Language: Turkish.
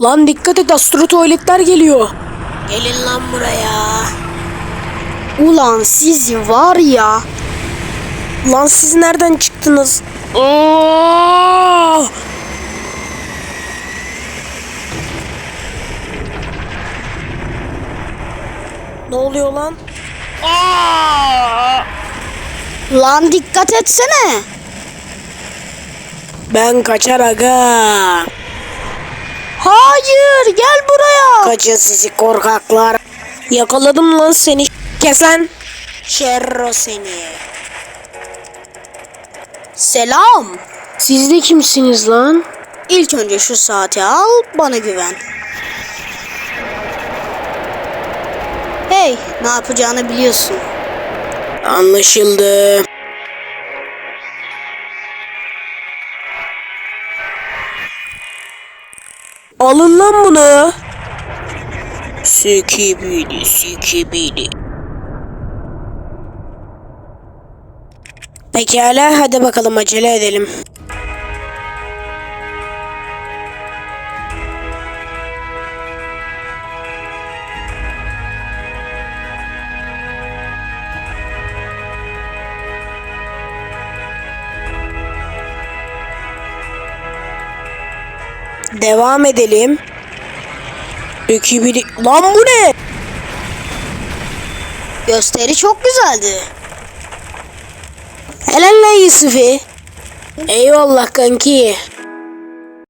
Lan dikkat et astro tuvaletler geliyor. Gelin lan buraya. Ulan sizi var ya. Lan siz nereden çıktınız? Aa! Ne oluyor lan? Lan dikkat etsene. Ben kaçar aga. Hayır gel buraya. Kaçın sizi korkaklar. Yakaladım lan seni kesen. Şerro seni. Selam. Siz de kimsiniz lan? İlk önce şu saati al bana güven. Hey ne yapacağını biliyorsun. Anlaşıldı. Alın lan bunu. Sikibidi sikibidi. Pekala hadi bakalım acele edelim. Devam edelim. Sikibidi. Lan bu ne? Gösteri çok güzeldi. Helal lan Yusuf'i. Eyvallah kanki.